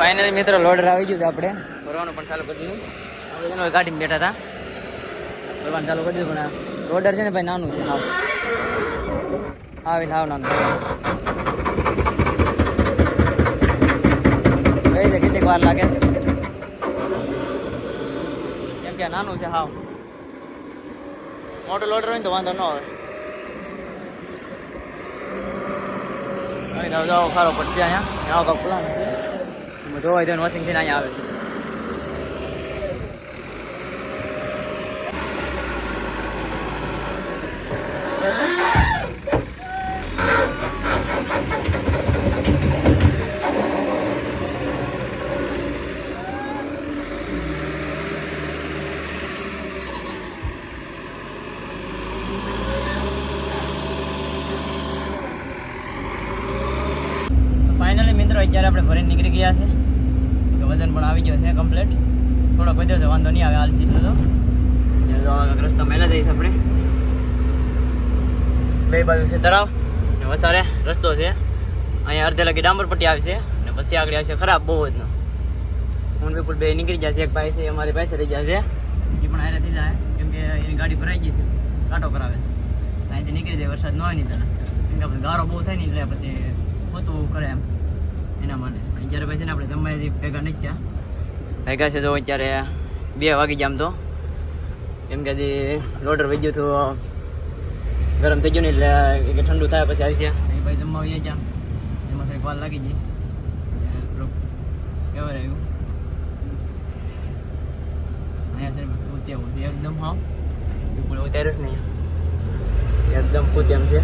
Finally મિત્રો loader આવી ગયું આપણે. ભરવાનું પણ ચાલુ કરી દીધું. આપણે એનો બેઠા હતા. ભરવાનું ચાલુ કરી દીધું પણ લોડર છે ને ભાઈ, નાનું છે, હાવ. આવી હાવ નાનું કઈ છે કેટલીક વાર લાગે છે? કેમ કે નાનું છે, હાવ. મોટો લોડર હોય ને તો વાંધો ન આવે. જાઓ ખારો પડશે અહીંયા. આવો કાંક પ્લાન છે તો વોશિંગ મશીન અહીંયા આવે છે ફાઇનલી મિત્રો અત્યારે આપણે ભરીને નીકળી ગયા છે કે વજન પણ આવી ગયો છે કમ્પ્લીટ થોડોક વધ્યો છે વાંધો નહીં આવે હાલ છે એટલો તો એટલે તો હવે રસ્તા મેલા જઈશ આપણે બે બાજુ છે તળાવ, ને વસારે રસ્તો છે. અહીંયા અડધે લગી ડાંબરપટ્ટી આવી છે, ને પછી આગળ આવશે ખરાબ બહુ જ હું વિપુલ બે નીકળી જશે એક ભાઈ છે, અમારી પાસે રહી જશે એ પણ આરે થઈ જાય, કેમ કે એની ગાડી ભરાઈ ગઈ છે, કાંટો કરાવે. અહીંથી નીકળી જાય, વરસાદ ન હોય નહીં તને કેમ કે પછી ગારો બહુ થાય ને એટલે પછી હોતું કરે એમ. એના માટે. અત્યારે પછી આપણે જમવા ભેગા નથી થયા. ભેગા છે જો અત્યારે બે વાગી જામ તો. કેમ કે હજી લોડર વહી ગયું હતું ગરમ થઈ ગયું ને એટલે એ કે ઠંડુ થાય પછી આવશે એ ભાઈ જમવા આવી જા એમાં થોડીક વાર લાગી ગઈ એ થોડુંક કેવું રહ્યું અહીંયા છે ઉત્યાવું છે એકદમ હાવ બિલકુલ ઉતાર્યું જ નહીં એકદમ કુત્યમ છે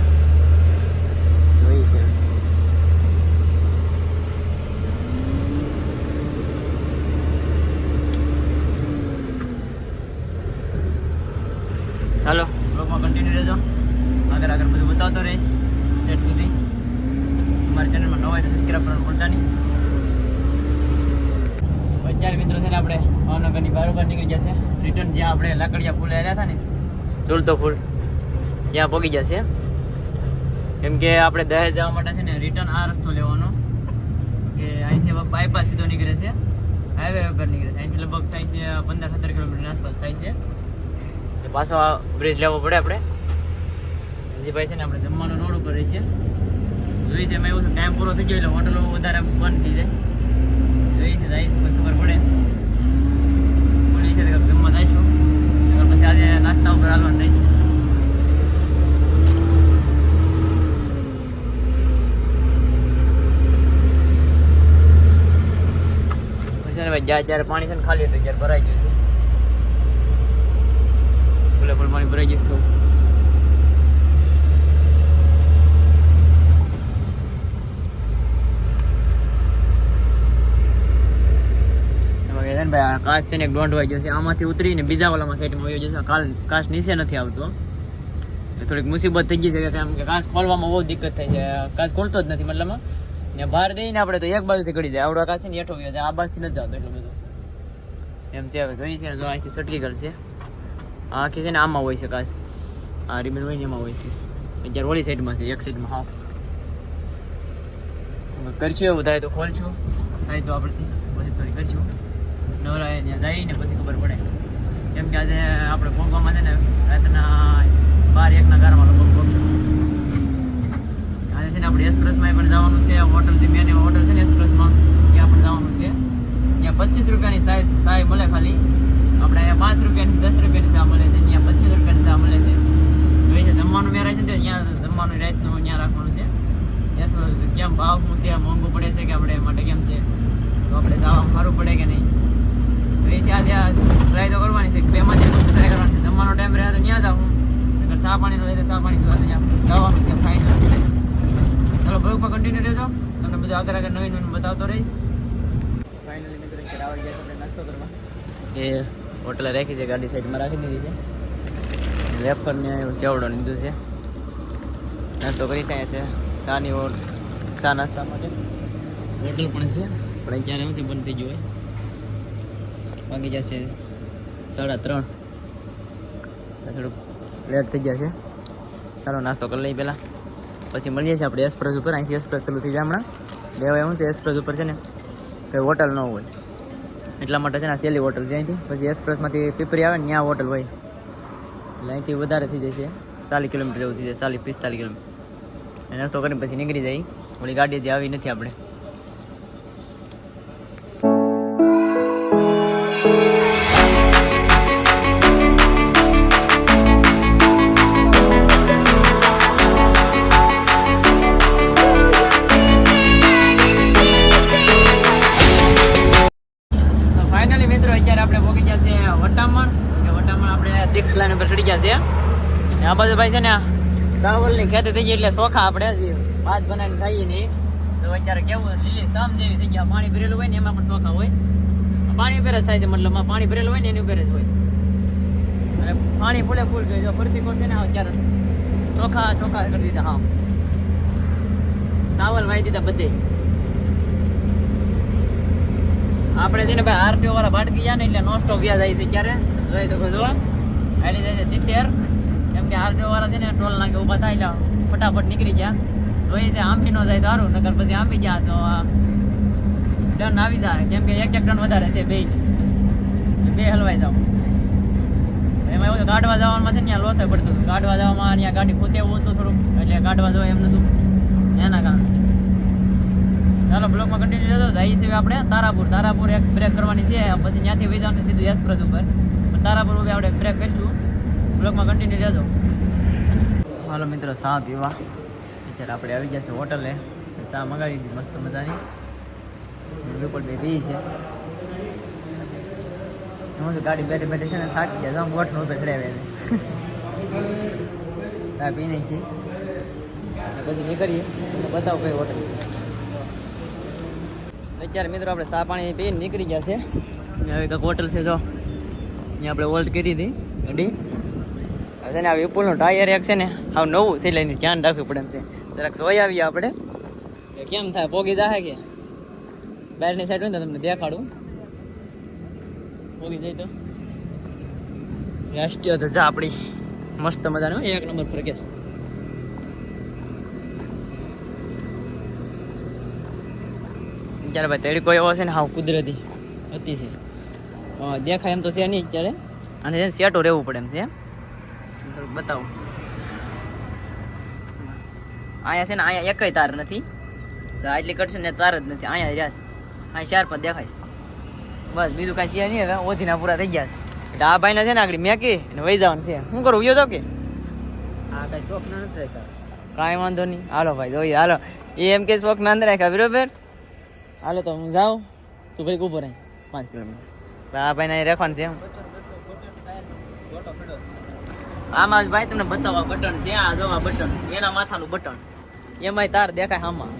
જોઈ છે ચાલો બ્લોગમાં કન્ટિન્યુ રહેજો આગળ આગળ બધું બતાવતો રહીશ સેટ સુધી અમારી ચેનલમાં નવા હોય તો સબસ્ક્રાઈબ કરવાનું ભૂલતા નહીં અત્યારે મિત્રો છે ને આપણે ભાવનગરની બારોબાર નીકળી જશે રિટર્ન જ્યાં આપણે લાકડિયા ફૂલ આવ્યા હતા ને ઝૂલતો ફૂલ. ત્યાં પહોંચી જશે કેમ કે આપણે દહેજ જવા માટે છે ને રિટર્ન આ રસ્તો લેવાનો. કે અહીંથી બાયપાસ સીધો નીકળે છે. હાઈવે ઉપર નીકળે છે. અહીંથી લગભગ થાય છે પંદર સત્તર કિલોમીટર આસપાસ થાય છે. પાછો આ બ્રિજ લેવો પડે આપણે. હજી ભાઈ છે ને આપણે જમવાનું રોડ ઉપર રહીએ છે જોઈ છે એમાં એવું છે ટાઈમ પૂરો થઈ ગયો એટલે હોટલો વધારે બંધ થઈ જાય. જોઈ છે, જાય ખબર પડે બોલી છે તો જમવા જઈશું પછી આજે નાસ્તા ઉપર હાલવાનું નહીં છે. ભાઈ, જ્યાં જ્યારે પાણી છે ને ખાલી હતું ત્યારે ભરાઈ ગયું છે. ભલે પણ પાણી ભરાઈ જઈશું એમાં કે છે ને ભાઈ, આ કાચ છે ને એક દોંઢ વાઈ ગયો છે. આમાંથી ઉતરીને બીજા ઓલામાં સાઈડમાં વયો જશે. કાલ કાચ નીચે નથી આવતો. થોડીક મુસીબત થઈ ગઈ છે કેમ કે કાચ ખોલવામાં બહુ દિક્કત થાય છે. કાચ ખોલતો જ નથી મતલબ ને બહાર દઈને આપણે તો એક બાજુથી કરી જાય. આવડો કાચ ને એઠો ગયો છે આ બાજુથી નથી જતો એટલો બધો. એમ છે હવે. જોઈ છે, જો અહીંથી છટકી કરશે આખી છે ને આમાં હોય છે કાચ. આ રિબન હોય ને એમાં હોય છે. અત્યારે ઓલી સાઈડમાં છે, એક સાઈડમાં હાફ કરશું એવું થાય તો ખોલશું. થાય તો આપણેથી પછી થોડી કરશું. નવરાય ત્યાં જઈને પછી ખબર પડે. કેમ કે આજે આપણે ભોગવામાં છે ને રાતના બાર, એકના ગારમાં લોકો પહોંચશું આજે છે ને આપણે એક્સપ્રેસમાં પણ જવાનું છે હોટલ જે મેન હોટલ છે ને એક્સપ્રેસમાં, ત્યાં પણ જવાનું છે. ત્યાં પચીસ રૂપિયાની સાઈઝ સાય મળે ખાલી. આપણે અહીંયા પાંચ રૂપિયાની, દસ રૂપિયાની ચા મળે છે, ત્યાં પચીસ રૂપિયાની ચા મળે છે. જોઈ જમવાનું મેં છે ને, ત્યાં જમવાનું રાતનું ત્યાં રાખવાનું છે. ત્યાં કેમ ભાવ શું મોંઘું પડે છે કે આપણે માટે કેમ છે? તો આપણે જવામાં સારું પડે કે નહીં? તો એ છે આજે ટ્રાય તો કરવાની છે. બેમાંથી ટ્રાય કરવાની છે. જમવાનો ટાઈમ રહે તો ત્યાં જાઉં. નકર ચા પાણીનો લઈને ચા પાણી પીવા ત્યાં જવાનું છે ફાઇનલ ચાલો બ્લોગમાં કન્ટિન્યુ રહેજો. તમને બધું આગળ આગળ નવીન નવીન બતાવતો રહીશ. ફાઇનલી મિત્રો અત્યારે આવી ગયા આપણે નાસ્તો કરવા. એ હોટલે રાખી છે ગાડી સાઈડમાં રાખી દીધી છે. વેફરને સેવડો લીધું છે. નાસ્તો કરી છે છે. ચાની ચા નાસ્તા માટે હોટલ પણ છે. પણ અત્યારે એમથી બંધ થઈ ગયું હોય. વાગી જશે સાડા ત્રણ. થોડુંક લેટ થઈ જશે ચાલો, નાસ્તો કરી લઈએ પહેલાં. પછી મળીએ છીએ આપણે એક્સપ્રેસ ઉપર. અહીંથી એક્સપ્રેસ ચાલુ થઈ જાય હમણાં. લેવા શું છે એક્સપ્રેસ ઉપર છે ને. કંઈ હોટલ ન હોય. એટલા માટે છે ને સેલી હોટલ છે અહીંથી. પછી એક્સપ્રેસમાંથી પીપરી આવે ને, ત્યાં હોટલ હોય. એટલે અહીંથી વધારે થઈ જશે. ચાલીસ કિલોમીટર જેવું થઈ જાય ચાલીસ પિસ્તાલીસ કિલોમીટર. નાસ્તો કરીને પછી નીકળી જાય. ઓલી ગાડી જે આવી નથી આપણે આ ભાઈ છે ને સાવલની ખેતી થઈ ગઈ એટલે સોખા આપણે ભાત બનાવીને ખાઈએ નહીં તો અત્યારે કેવું લીલી સામ જેવી થઈ ગયા પાણી ભરેલું હોય ને એમાં પણ સોખા હોય. પાણી ઉપર જ થાય છે, મતલબ પાણી ભરેલું હોય ને એની ઉપર જ હોય. અને પાણી ફૂલે ફૂલ જોઈએ જો ફરતી કોર છે ને અત્યારે ચોખા ચોખા કરી દીધા, હા. સાવલ વાઈ દીધા બધે. આપણે છે ને ભાઈ આરટીઓ વાળા ભાટકી ગયા ને એટલે નો સ્ટોપ વ્યાજ આવી છે ક્યારે જોઈ શકો છો. આલી જાય છે સિત્તેર. કેમ કે આરટીઓ વાળા છે ને ટોલ નાકે ઊભા થાય એટલે ફટાફટ નીકળી ગયા. જોઈએ છે આંબી ન જાય તો સારું નકર પછી આંબી ગયા તો ટન આવી જાય. કેમ કે એક એક ટન વધારે છે બે બે હલવાઈ જાવ એમાં એવું છે, ગાઢવા જવામાં છે ને ત્યાં લોસ પડતું હતું. ગાઢવા જવામાં ત્યાં ગાડી પોતે એવું હતું થોડુંક એટલે ગાઢવા જવાય એમ નતું. એના કારણે. ચાલો બ્લોકમાં કન્ટિન્યુ રહેતો જઈએ છીએ આપણે તારાપુર. તારાપુર એક બ્રેક કરવાની છે પછી ત્યાંથી વહી સીધું એક્સપ્રેસ ઉપર. તારાપુર ઊભી આપણે બ્રેક કરીશું. બ્લોકમાં કન્ટિન્યુ રહેજો. હાલો મિત્રો, ચા પીવા. અત્યારે આપણે આવી ગયા છે હોટલે. ચા મંગાવી દીધી મસ્ત મજાની. બિલકુલ બે પી છે હું તો ગાડી બેઠે બેઠે છે ને, થાકી ગયા આમ ગોઠ ઉપર ચડાવે ચા પી નહીં છે પછી નીકળીએ. તમને બતાવો કઈ હોટલ છે. અત્યારે મિત્રો આપણે ચા પાણી પીને નીકળી ગયા છે. હવે કંઈક હોટલ છે, જો. અહીંયા આપણે હોલ્ડ કરી હતી. ગાડી હવે ને આ વિપુલનું ટાયર એક છે ને હાવ નવું એટલે ધ્યાન રાખવું પડે એમ છે. જરાક જોઈ આવીએ આપણે. કેમ થાય, પોગી જાહે કે? બહારની સાઈડ હોય ને તમને દેખાડું. પોગી જાય તો. રાષ્ટ્રીય ધજા આપણી. મસ્ત મજાનું, એક નંબર પર ત્યારે ભાઈ તડકો એવો છે ને, હાવ કુદરતી અતિશય દેખાય એમ તો છે નહીં અત્યારે. અને સેટો રહેવું પડે એમ છે થોડુંક બતાવું. અહીંયા છે ને અહીંયા એકય તાર નથી. આટલી કટશે ને તાર જ નથી. અહીંયા રહ્યા છે. અહીંયા ચાર પણ દેખાય છે. બસ બીજું કાંઈ છે નહીં હવે. ઓધીના પૂરા થઈ ગયા છે. એટલે આ ભાઈને છે ને આગળ મેકી કે વહી જવાનું છે. શું કરું ગયો તો કે? આ કઈ શોખ ના નથી કાંઈ વાંધો નહીં. હાલો ભાઈ જોઈએ હાલો. એ એમ કે શોખ ના અંદર રાખ્યા બરોબર? હાલો તો હું જાઉં. તું ભાઈ ઊભો રહી. પાંચ કિલોમીટર આ ભાઈને રાખવાનું છે એમ. આમાં ભાઈ તમને બતાવવા બટન છે આ જોવા બટન. એના માથાનું બટન. એમાંય તાર દેખાય આમાં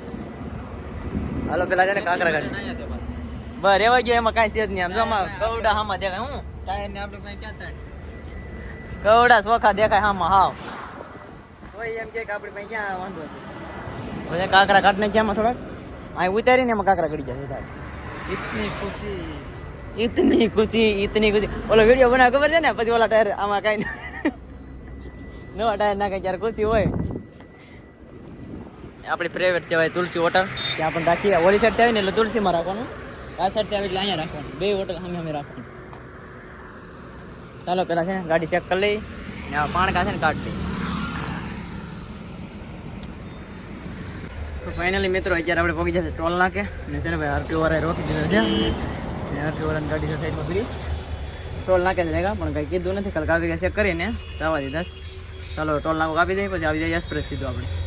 હાલો પેલા છે ને કાકરા ગાડી બસ રેવા ગયો એમાં કાંઈ છે જ નહીં આમ. જો આમાં કવડા હામાં દેખાય હું? ટાયર ને આપણે કઈ ક્યાં કવડા સોખા દેખાય હામાં હાવ. કોઈ એમ કે આપણે પાસે ક્યાં વાંધો છે? પછી કાકરા કાઢ ને આમાં થોડાક? અહીં ઉતારીને એમાં કાકરા કડી જાય ઇતની ખુશી. ઇતની ખુશી ઇતની ખુશી. ઓલો વીડિયો બનાવ ખબર છે ને? પછી ઓલા ટાયર આમાં કાંઈ નવા ના નાખે જ્યારે ખુશી હોય. આપણી પ્રાઇવેટ છે તુલસી હોટલ. ત્યાં પણ રાખીએ. ઓલી સાઈડ આવી ને એટલે તુલસીમાં રાખવાનું. આ સાઈડ આવી એટલે અહીંયા રાખવાનું. બે હોટલ સામે સામે રાખવાનું. ચાલો, પેલા છે ને ગાડી ચેક કરી લઈ ને પાણકા છે ને કાઢ તો ફાઇનલી મિત્રો, અત્યારે આપણે પહોંચી જશે ટોલ નાકે. ને છે ને ભાઈ આરટીઓ વાળા રોકી દીધો છે. ને આરટીઓ વાળાની ગાડી સાઈડમાં પડી ટોલ નાકે જ રહેગા, પણ કંઈ કીધું નથી. કાલ ગયા ચેક કરીને જવા છે. ચાલો ટોલ નાકો કાપી દઈએ પછી આવી જાય એક્સપ્રેસ સીધું આપણે.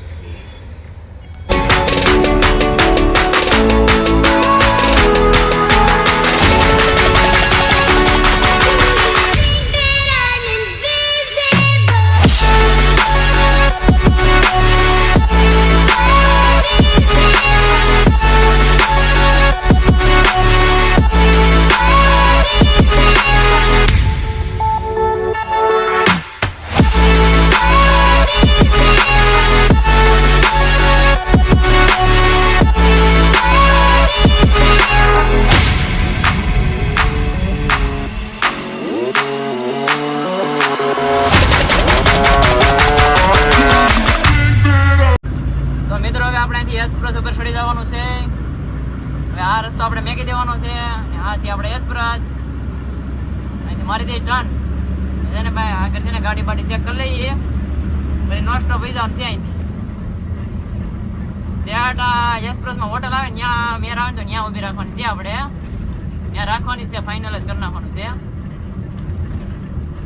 આગળ છે ને, ગાડી બાડી ચેક કરી લઈએ. પછી નોન સ્ટોપ થઈ જવાનું અહીંથી સેટ એક્સપ્રેસમાં હોટલ આવે ત્યાં મેર આવે ને તો ત્યાં ઊભી રાખવાની છે આપણે. ત્યાં રાખવાની છે ફાઇનલ જ કરી નાખવાનું છે.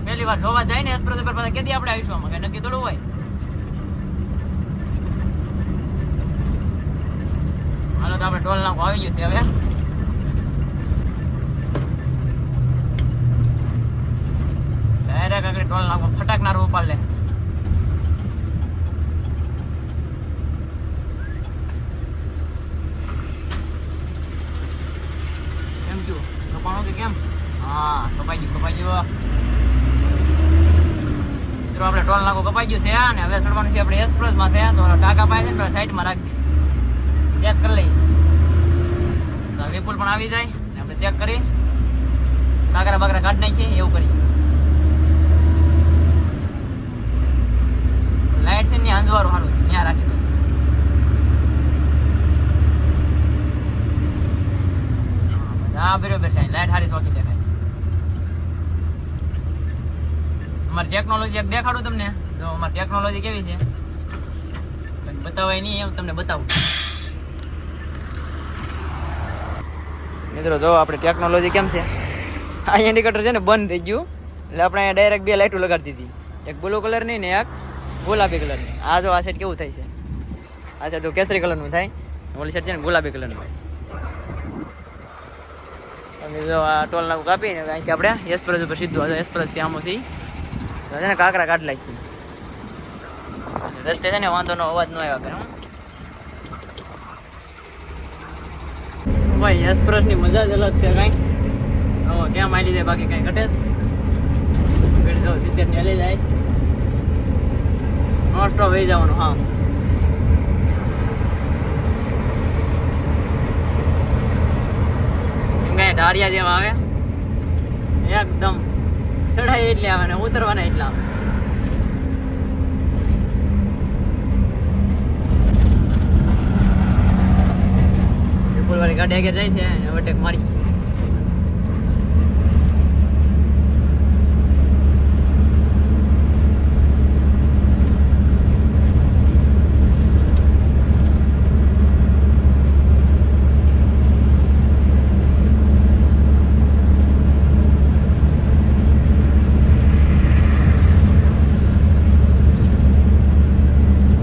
પહેલી વાર જોવા જાય ને એક્સપ્રેસ ઉપર પાછા કેદી આપણે આવીશું આમાં? કઈ નક્કી થોડું હોય. હાલો તો આપણે ટોલ નાખો આવી ગયું છે હવે. ડાયરેક્ટ આગળ ટોલ નાખો ફટાકનાર રૂપ લે કેમ છું? કપાણું કેમ? હા, કપાઈ કપાઈ ગયું. મિત્રો, આપણે ટોલ નાખો, કપાઈ ગયું છે, અને હવે ચડવાનું છે આપણે એક્સપ્રેસમાં થયા તો ટાકા પાય છે ને સાઈડમાં રાખી ચેક કરી લઈએ. વિપુલ પણ આવી જાય, ને આપણે ચેક કરી કાકરા બાકરા કાઢી નાખીએ, એવું કરીએ. છે ને અંજવાળું છે ત્યાં રાખી હા, બરોબર છે, લાઈટ હારી સોકી દેખાય છે. અમારી ટેકનોલોજી એક દેખાડું તમને, જો અમારી ટેકનોલોજી કેવી છે? બતાવાય નહીં એમ તમને બતાવું. મિત્રો, જો આપણે ટેકનોલોજી કેમ છે? આ ઇન્ડિકેટર છે ને બંધ થઈ ગયું. એટલે આપણે ડાયરેક્ટ બે લાઇટો લગાડી દીધી એક બ્લુ કલરની ને એક ગુલાબી કલરની. આ જો આ સાઈડ કેવું થાય છે? આ સાઈડ તો કેસરી કલરનું થાય. ઓલી સાઈડ છે ને ગુલાબી કલરનું થાય. અને જો આ ટોલ નાકું કાપીને અહીંથી આપણે એક્સપ્રેસ ઉપર સીધું આ એક્સપ્રેસ છે આમ સી છે ને કાંકરા કાઢ નાખીએ. રસ્તે છે ને વાંધો નો અવાજ ન આવ્યા કરે. ભાઈ એક્સપ્રેસની મજા જ અલગ છે કઈ. કેમ આલી જાય બાકી કાંઈ ઘટેશ સ્પીડ જો સિત્તેરની હલી જાય. નો સ્ટોપ વહી જવાનું, હા. કાંઈ ઢાળિયા જેવા આવે. એકદમ ચઢાઈ એટલે આવે ને ઉતરવાના એટલા આવે. વિપુલ વાળી ગાડી આગળ જાય છે વટેક મારી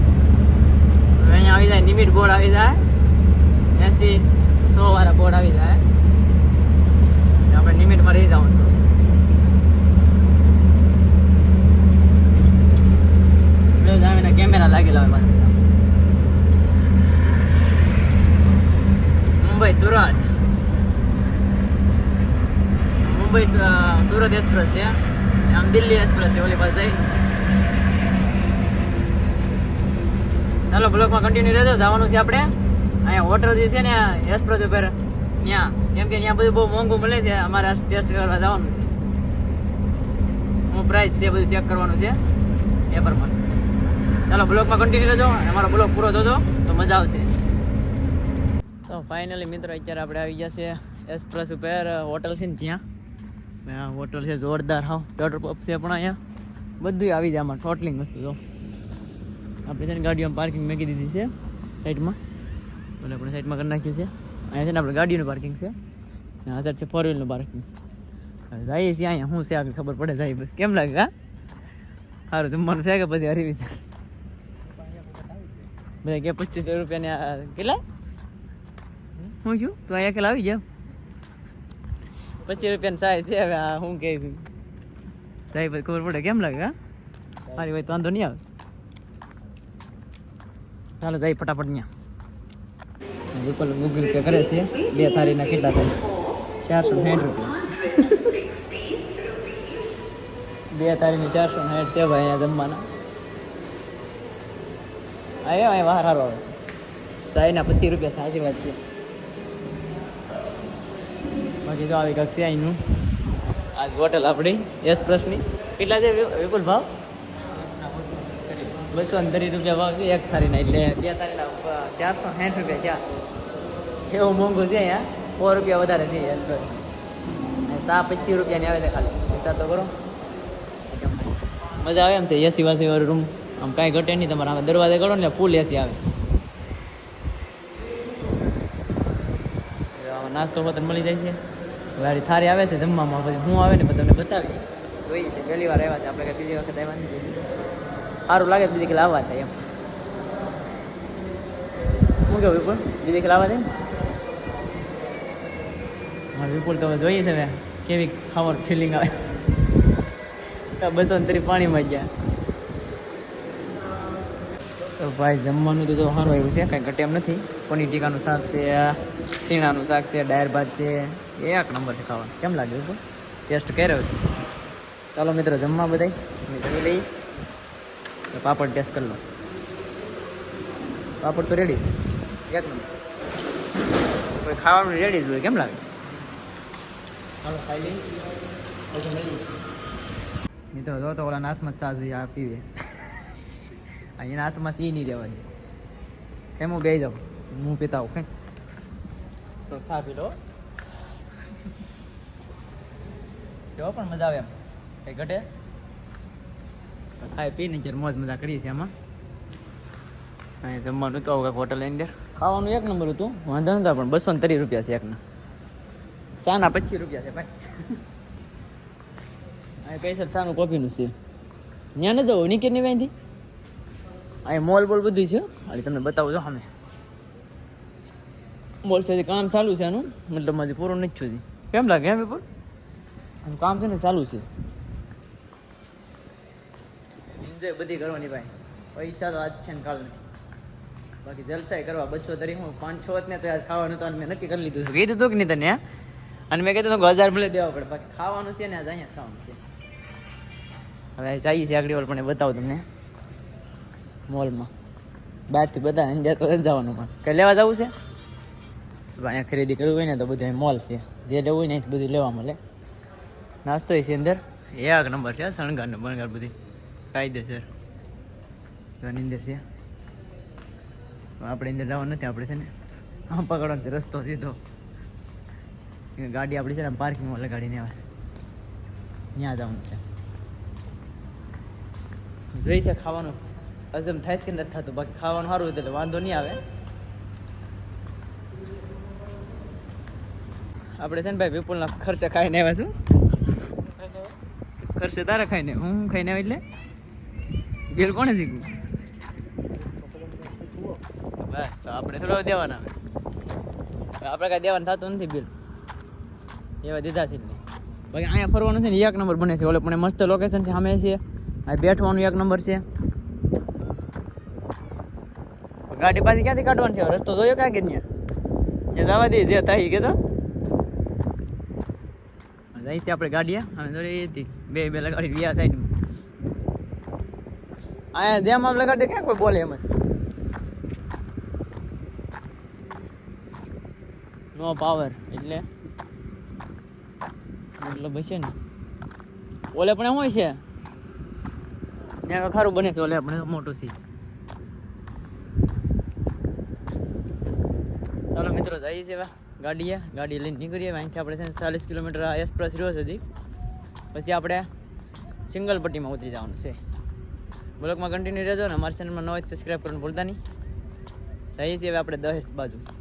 હવે અહીંયા આવી જાય નિમિટ બોર્ડ આવી જાય એસી સો વાળા બોર્ડ આવી જાય એટલે આપણે નિમિટમાં રહી જવાનું જો જામીને કેમેરા લાગેલા હોય પાછળ. મુંબઈ સુરત મુંબઈ સુ- સુરત એક્સપ્રેસ છે આમ દિલ્હી એક્સપ્રેસ છે ઓલી પાસે ચાલો બ્લોકમાં કન્ટિન્યુ રહેજો, જવાનું છે આપણે. અહીંયા હોટલ જે છે ને એક્સપ્રેસ ઉપર. ત્યાં કેમ કે ત્યાં બધું બહુ મોંઘું મળે છે, અમારે ટેસ્ટ કરવા જવાનું છે. હું પ્રાઇસ છે, બધું ચેક કરવાનું છે. એ પ્રમાણે. ચાલો બ્લોકમાં કન્ટિન્યુ રહેજો, અમારો બ્લોક પૂરો થતો તો મજા આવશે. તો ફાઇનલી મિત્રો, અત્યારે આપણે આવી ગયા છે એક્સપ્રેસ ઉપર હોટલ છે ને ત્યાં. આ હોટલ છે જોરદાર હા. પેટ્રોલ પંપ છે પણ અહીંયા. બધું આવી જાય આમાં ટોટલિંગ વસ્તુ તો આપણે છે ને ગાડીઓમાં પાર્કિંગ મેકી દીધી છે સાઈડમાં. એટલે આપણે સાઈડમાં કરી નાખ્યું છે. અહીંયા છે ને આપણે ગાડીનું પાર્કિંગ છે. આ સાઈડ છે ફોર વ્હીલનું પાર્કિંગ જઈએ છીએ અહીંયા શું છે આગળ ખબર પડે જાય બસ. કેમ લાગે હા? સારું જમવાનું છે કે પછી હરીવી છે બધા કે પચીસો રૂપિયાની આ કેટલા? હું છું તું અહીંયા કેટલા આવી જાવ? પચીસ રૂપિયાની સાઈઝ છે, હવે આ શું કહે સાહેબ પછી ખબર પડે, કેમ લાગે, હા? મારી ભાઈ વાંધો નહીં આવે. ચાલો જાય ફટાફટ ત્યાં વિપલ ગૂગલ પે કરે છે. બે તારીખના કેટલા થાય? ચારસો સાઠ રૂપિયા. બે થાળીની ચારસો સાઠ છે ભાઈ અહીંયા જમવાના. આવ્યો અહીં બહાર હારો આવે સાઈના પચીસ રૂપિયા સાચી વાત છે. બાકી તો આવી કક્ષી અહીંનું. આ હોટલ આપણી એક્સપ્રેસની કેટલા છે વિપુલ ભાવ? બસો અંતરી રૂપિયા ભાવ છે, એક થાળીના એટલે બે થાળીના પ- ચારસો સાઠ રૂપિયા ચાર એવું મોંઘું છે અહીંયા? સો રૂપિયા વધારે છે એક્સપ્રેસ અને સા પચીસ રૂપિયાની આવે છે ખાલી. વિચાર તો કરો. મજા આવે એમ છે, એસી વાસી વાળો રૂમ આમ કાંઈ ઘટે નહીં, તમારે આમ દરવાજે કરો ને ફૂલ એસી આવે. નાસ્તો હોતન મળી જાય છે. હવે થારી આવે છે જમવામાં પછી હું આવે ને પછી તમને બતાવી જોઈએ છે પહેલી વાર આવ્યા છે આપણે કઈ બીજી વખત આવ્યા નથી. સારું લાગે બીજી કે લાવવા થાય એમ. શું કેવું વિપુલ? બીજી કે લાવવા થાય હા વિપુલ તો હવે જોઈએ છે કેવી ખબર ફિલિંગ આવે. બસો ને ત્રીસ પાણીમાં ગયા. તો ભાઈ જમવાનું તો સારું આવ્યું છે કાંઈ ઘટે એમ નથી. પનીર ટીકાનું શાક છે શીણાનું શાક છે ડાયર ભાત છે. એક નંબર છે ખાવાનું. કેમ લાગે વિપુલ ટેસ્ટ કર્યો ચાલો મિત્રો, જમવા અમે જમી લઈ પાપડ ટેસ્ટ કરી લો. પાપડ તો રેડી છે. એક નંબર. ખાવાનું રેડી જ હોય, કેમ લાગે? ચાલો ખાઈ લઈ પછી મિત્રો, જો તો ઓલા હાથમાં ચા જોઈએ આ પીવે. અહીંયા એના હાથમાં એ નહીં રહેવા દે કેમ હું બે જાઉં? હું પીતા આવું કઈ તો ચા પી લો. જો પણ મજા આવે એમ. કઈ ઘટે? ખાઈ પીને જર મોજ મજા કરીએ છીએ આમાં. અહીં જમવાનું તો કાંઈક હોટલ અંદર. ખાવાનું એક નંબર હતું. વાંધો નતા, પણ બસો ને ત્રીસ રૂપિયા છે એકના. સાના પચીસ રૂપિયા છે, ભાઈ. અહીં પૈસા સાનું કોપીનું છે. ત્યાં ન જવું નિકેરની વાંધી? અહીં મોલ બોલ બધું છે અરે તમને બતાવું છો અમે મોલ છે કામ ચાલુ છે એનું મતલબ મારી પૂરું નથી થયું. કેમ લાગે હે પેપર આમ કામ છે ને ચાલુ છે. એન્જોય બધી કરવાની ભાઈ. પૈસા તો આજ છે ને કાલ નથી બાકી જલસાય કરવા બસો તરી હું પાંચ છ ને તો આજ ખાવાનું તો મેં નક્કી કરી લીધું છે. કીધું દીધું કે નહીં તને અને મેં કીધું હજાર ભલે દેવા પડે બાકી ખાવાનું છે ને આજ અહીંયા ખાવાનું છે. હવે જઈએ છીએ આગળ પણ એ બતાવું તમને મોલમાં. બહારથી બધા અંજાર તો જવાનું પણ. કઈ લેવા જવું છે? અહીંયા ખરીદી કરવી હોય ને તો બધું મોલ છે. જે લેવું હોય ને બધું લેવા મળે. નાસ્તો છે અંદર? એક નંબર છે, શણગાર ને બણગાર બધી. કાયદેસર અંદર છે. પણ આપણે અંદર જવાનું નથી, આપણે છે ને, આમ પકડવાનો રસ્તો સીધો. ગાડી આપણી છે ને પાર્કિંગમાં લગાડીને આવે ત્યાં જવાનું છે. જોઈ છે ખાવાનું? હજમ થાય છે કે નથી થતું? બાકી ખાવાનું સારું એટલે વાંધો નહીં આવે. આપણે છે ને ભાઈ વિપુલના ખર્ચે ખાઈને આવ્યા છું. ખર્ચે તારા ખાઈને? હું ખાઈને આવ્યા એટલે? બિલ કોણે શીખવું? બસ, તો આપણે થોડો દેવાના આવે આપણે કાંઈ દેવાનું થતું નથી બિલ. એવા દીધા છે ને બાકી અહીંયા ફરવાનું છે ને, એક નંબર બને છે. ઓલે પણ મસ્ત લોકેશન છે, સામે છે. આ બેઠવાનું એક નંબર છે. ગાડી પાછી ક્યાંથી કાઢવાની છે? રસ્તો જોયો ક્યાં કે ત્યાં? જવા દે, જે થાય કે તો. જઈ છે આપણે ગાડીએ. અમે દોરી હતી. બે બે લગાડી વ્યા થાય અહીંયા જેમ આમ લગાડી ક્યાંક કોઈ બોલે એમ જ. નો પાવર એટલે મતલબ હશે ને. ઓલે પણ એમ હોય છે. ત્યાં ખારું બને છે ઓલે આપણે મોટું છે. ચાલો મિત્રો જઈએ છીએ ગાડીએ, ગાડી લઈને નીકળીએ. અહીંથી આપણે છે ચાલીસ કિલોમીટર એક્સપ્રેસ રહ્યો સુધી. પછી આપણે સિંગલ પટ્ટીમાં ઉતરી જવાનું છે. બ્લોકમાં કન્ટિન્યુ રહેજો ને, અમારી ચેનલમાં નવો સબસ્ક્રાઈબ કરવાનું ભૂલતા નહીં. જઈએ છીએ હવે આપણે દહેજ બાજુ.